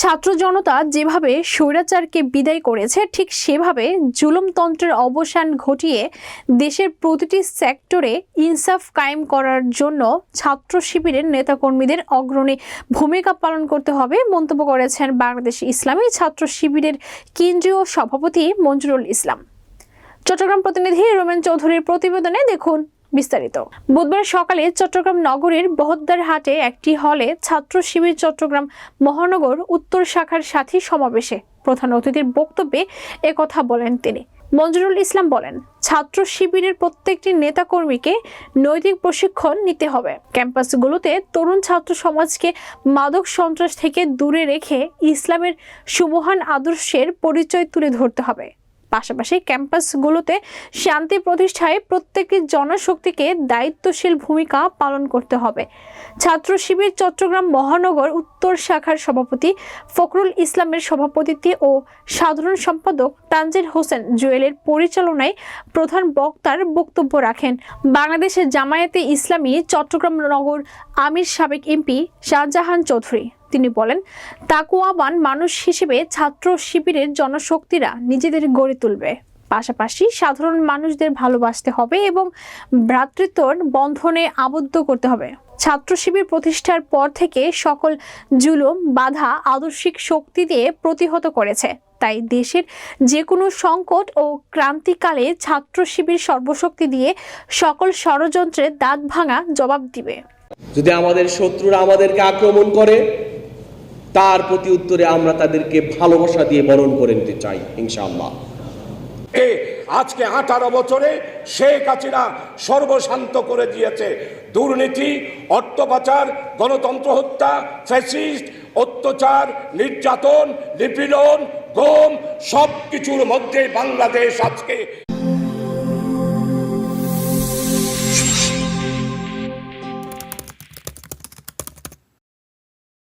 ছাত্র জনতা যেভাবে স্বৈরাচারকে বিদায় করেছে, ঠিক সেভাবে জুলুমতন্ত্রের অবসান ঘটিয়ে দেশের প্রতিটি সেক্টরে ইনসাফ কায়েম করার জন্য ছাত্র শিবিরের নেতাকর্মীদের অগ্রণী ভূমিকা পালন করতে হবে মন্তব্য করেছেন বাংলাদেশ ইসলামী ছাত্র শিবিরের কেন্দ্রীয় সভাপতি মঞ্জুরুল ইসলাম। চট্টগ্রাম প্রতিনিধি রোমেন চৌধুরীর প্রতিবেদনে দেখুন বিস্তারিত। বুধবার সকালে চট্টগ্রাম নগরীর বহদ্দার হাটে একটি হলে ছাত্র শিবির চট্টগ্রাম মহানগর উত্তর শাখার সাথী সমাবেশে প্রধান অতিথির বক্তব্যে একথা বলেন তিনি। মঞ্জুরুল ইসলাম বলেন, ছাত্র শিবিরের প্রত্যেকটি নেতাকর্মীকে নৈতিক প্রশিক্ষণ নিতে হবে। ক্যাম্পাসগুলোতে তরুণ ছাত্র সমাজকে মাদক সন্ত্রাস থেকে দূরে রেখে ইসলামের সুমহান আদর্শের পরিচয় তুলে ধরতে হবে। পাশাপাশি ক্যাম্পাসগুলোতে শান্তি প্রতিষ্ঠায় প্রত্যেকটি জনশক্তিকে দায়িত্বশীল ভূমিকা পালন করতে হবে। ছাত্র শিবির চট্টগ্রাম মহানগর উত্তর শাখার সভাপতি ফখরুল ইসলামের সভাপতিত্বে ও সাধারণ সম্পাদক তানজির হোসেন জুয়েলের পরিচালনায় প্রধান বক্তার বক্তব্য রাখেন। বাংলাদেশের জামায়াতে ইসলামী চট্টগ্রাম নগর আমির সাবেক এমপি শাহজাহান চৌধুরী। তিনি বলেন তাকুয়াবান মানুষ হিসেবে ছাত্র শিবিরের জনশক্তিরা নিজেদের গড়ে তুলবে। পাশাপাশি সাধারণ মানুষদের ভালোবাসতে হবে এবং ভ্রাতৃত্বর বন্ধনে আবদ্ধ করতে হবে। ছাত্র শিবির প্রতিষ্ঠার পর থেকে সকল জুলুম, বাধা, আদর্শিক শক্তি দিয়ে প্রতিহত করেছে। তাই দেশের যে কোনো সংকট ও ক্রান্তিকালে ছাত্র শিবির সর্বশক্তি দিয়ে সকল ষড়যন্ত্রের দাঁত ভাঙা জবাব দিবে। যদি আমাদের শত্রুরা আমাদেরকে আক্রমণ করে তার প্রতি উত্তরে আমরা তাদেরকে ভালোবাসা দিয়ে বরণ করে নিতে চাই, ইনশাআল্লাহ। আজকে আঠারো বছরে শেখ হাসিনা সর্বশান্ত করে দিয়েছে। দুর্নীতি অর্থ পাচার গণতন্ত্র হত্যা, ফ্যাসিস্ট, অত্যাচার, নির্যাতন, নিপীড়ন, গম সব কিছুর মধ্যে বাংলাদেশ আজকে